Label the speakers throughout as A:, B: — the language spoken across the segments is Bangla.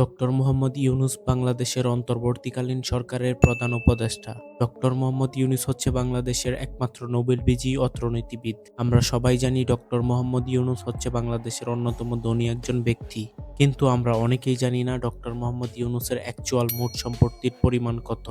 A: ডক্টর মোহাম্মদ ইউনুস বাংলাদেশের অন্তর্বর্তীকালীন সরকারের প্রধান উপদেষ্টা। ডক্টর মোহাম্মদ ইউনুস হচ্ছে বাংলাদেশের একমাত্র নোবেল বিজয়ী অর্থনীতিবিদ। আমরা সবাই জানি ডক্টর মোহাম্মদ ইউনুস হচ্ছে বাংলাদেশের অন্যতম ধনী একজন ব্যক্তি। কিন্তু আমরা অনেকেই জানি না ডক্টর মোহাম্মদ ইউনুসের অ্যাকচুয়াল মোট সম্পত্তির পরিমাণ কত।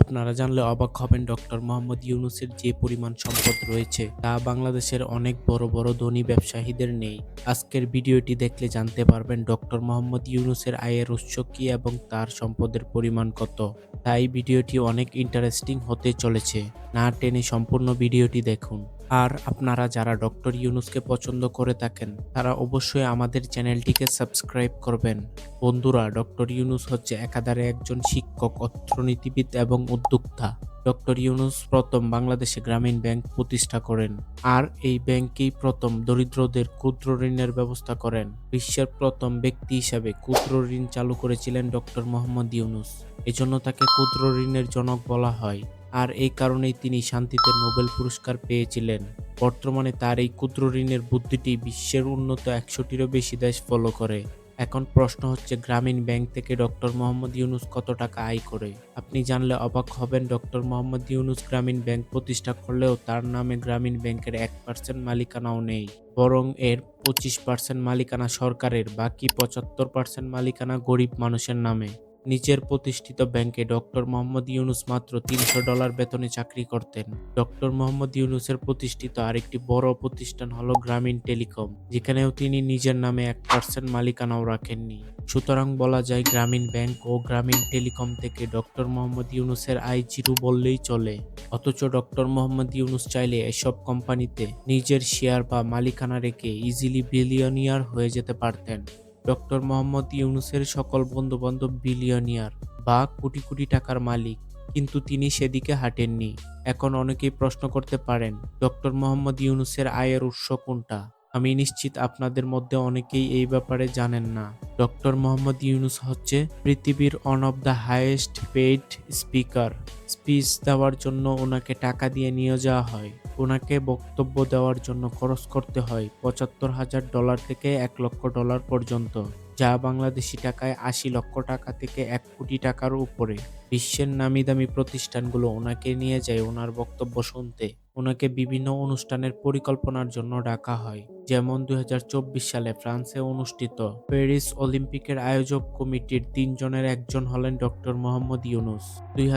A: আপনারা জানলে অবাক হবেন ডক্টর মোহাম্মদ ইউনুসের যে পরিমাণ সম্পদ রয়েছে, তা বাংলাদেশের অনেক বড় বড় ধনী ব্যবসায়ীদের নেই। আজকের ভিডিওটি দেখলে জানতে পারবেন ডক্টর মোহাম্মদ ইউনুসের আয়ের উৎস কি এবং তার সম্পদের পরিমাণ কত। তাই ভিডিওটি অনেক ইন্টারেস্টিং হতে চলেছে। না টেনে সম্পূর্ণ ভিডিওটি দেখুন। আর আপনারা যারা ডক্টর ইউনুসকে পছন্দ করে থাকেন, তারা অবশ্যই আমাদের চ্যানেলটিকে সাবস্ক্রাইব করবেন। বন্ধুরা, ডক্টর ইউনুস হচ্ছে একাধারে একজন শিক্ষক, অর্থনীতিবিদ এবং উদ্যোক্তা। ডক্টর ইউনুস প্রথম বাংলাদেশে গ্রামীণ ব্যাংক প্রতিষ্ঠা করেন আর এই ব্যাংকেই প্রথম দরিদ্রদের ক্ষুদ্র ঋণের ব্যবস্থা করেন। বিশ্বের প্রথম ব্যক্তি হিসাবে ক্ষুদ্র ঋণ চালু করেছিলেন ডক্টর মোহাম্মদ ইউনুস। এজন্য তাকে ক্ষুদ্র ঋণের জনক বলা হয়। আর এই কারণেই তিনি শান্তিতে নোবেল পুরস্কার পেয়েছিলেন। বর্তমানে তার এই ক্ষুদ্র ঋণের বুদ্ধিটি বিশ্বের উন্নত একশোটিরও বেশি দেশ ফলো করে। এখন প্রশ্ন হচ্ছে, গ্রামীণ ব্যাংক থেকে ডক্টর মোহাম্মদ ইউনুস কত টাকা আয় করে? আপনি জানলে অবাক হবেন, ডক্টর মোহাম্মদ ইউনুস গ্রামীণ ব্যাংক প্রতিষ্ঠা করলেও তার নামে গ্রামীণ ব্যাংকের এক পার্সেন্ট মালিকানাও নেই। বরং এর পঁচিশ পার্সেন্ট মালিকানা সরকারের, বাকি পঁচাত্তর পার্সেন্ট মালিকানা গরিব মানুষের নামে। নিজের প্রতিষ্ঠিত ব্যাংকে ডক্টর মোহাম্মদ ইউনুস মাত্র তিনশো ডলার বেতনে চাকরি করতেন। ডক্টর মোহাম্মদ ইউনুসের প্রতিষ্ঠিত আরেকটি বড় প্রতিষ্ঠান হলো গ্রামীণ টেলিকম, যেখানেও তিনি নিজের নামে এক পার্সেন্ট মালিকানাও রাখেননি। সুতরাং বলা যায় গ্রামীণ ব্যাংক ও গ্রামীণ টেলিকম থেকে ডক্টর মোহাম্মদ ইউনুসের আয় জিরো বললেই চলে। অথচ ডক্টর মোহাম্মদ ইউনুস চাইলে এসব কোম্পানিতে নিজের শেয়ার বা মালিকানা রেখে ইজিলি বিলিয়নিয়ার হয়ে যেতে পারতেন। ডক্টর মোহাম্মদ ইউনুসের সকল বন্ধুবান্ধব বিলিয়নিয়ার বা কোটি কোটি টাকার মালিক, কিন্তু তিনি সেদিকে হাঁটেননি। এখন অনেকেই প্রশ্ন করতে পারেন, ডক্টর মোহাম্মদ ইউনুসের আয়ের উৎস কোনটা? আমি নিশ্চিত আপনাদের মধ্যে অনেকেই এই ব্যাপারে জানেন না। ডক্টর মোহাম্মদ ইউনুস হচ্ছে পৃথিবীর one of the highest paid speaker speech দেওয়ার জন্য ওনাকে টাকা দিয়ে নিয়ে যাওয়া হয়। ওনাকে বক্তব্য দেওয়ার জন্য খরচ করতে হয় পঁচাত্তর হাজার ডলার থেকে এক লক্ষ ডলার পর্যন্ত, যা বাংলাদেশি টাকায় আশি লক্ষ টাকা থেকে এক কোটি টাকার উপরে। বিশ্বের নামি দামি প্রতিষ্ঠানগুলো ওনাকে নিয়ে যায় ওনার বক্তব্য শুনতে। ওনাকে বিভিন্ন অনুষ্ঠানের পরিকল্পনার জন্য ডাকা হয়। যেমন দুই হাজার চব্বিশ সালে ফ্রান্সে অনুষ্ঠিত প্যারিস অলিম্পিকের আয়োজক কমিটির তিনজনের একজন হলেন ডক্টর মোহাম্মদ ইউনুস। দুই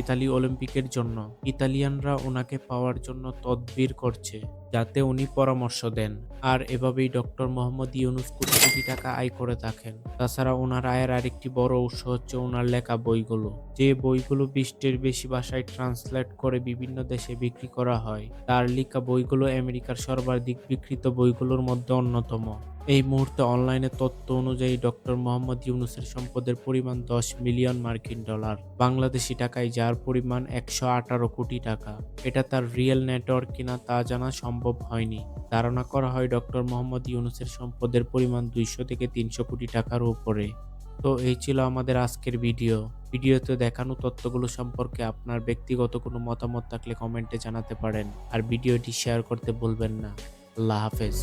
A: ইতালি অলিম্পিকের জন্য ইতালিয়ানরা ওনাকে পাওয়ার জন্য তদবির করছে, যাতে উনি পরামর্শ দেন। আর এভাবেই ডক্টর মোহাম্মদ ইউনুস কোটি কোটি টাকা আয় করে থাকেন। তাছাড়া ওনার আয়ের আরেকটি বড় উৎস হচ্ছে ওনার লেখা বইগুলো। যে বইগুলো বিশটির বেশি ভাষায় ট্রান্সলেট করে বিভিন্ন দেশে বিক্রি করা হয়, তার লেখা বইগুলো আমেরিকার সর্বাধিক বিক্রিত বইগুলোর মধ্যে অন্যতম। এই মুহূর্তে অনলাইনে তথ্য অনুযায়ী ডক্টর মোহাম্মদ ইউনুসের সম্পদের পরিমাণ দশ মিলিয়ন মার্কিন ডলার, বাংলাদেশি টাকায় যার পরিমাণ একশো আঠারো কোটি টাকা। এটা তার রিয়েল নেটওয়ার্ক কিনা তা জানা সম্ভব হয়নি। ধারণা করা হয় ডক্টর মোহাম্মদ ইউনুসের সম্পদের পরিমাণ দুইশো থেকে তিনশো কোটি টাকার উপরে। তো এই ছিল আমাদের আজকের ভিডিও। ভিডিওতে দেখানো তথ্যগুলো সম্পর্কে আপনার ব্যক্তিগত কোনো মতামত থাকলে কমেন্টে জানাতে পারেন। আর ভিডিওটি শেয়ার করতে ভুলবেন না। আল্লাহ হাফেজ।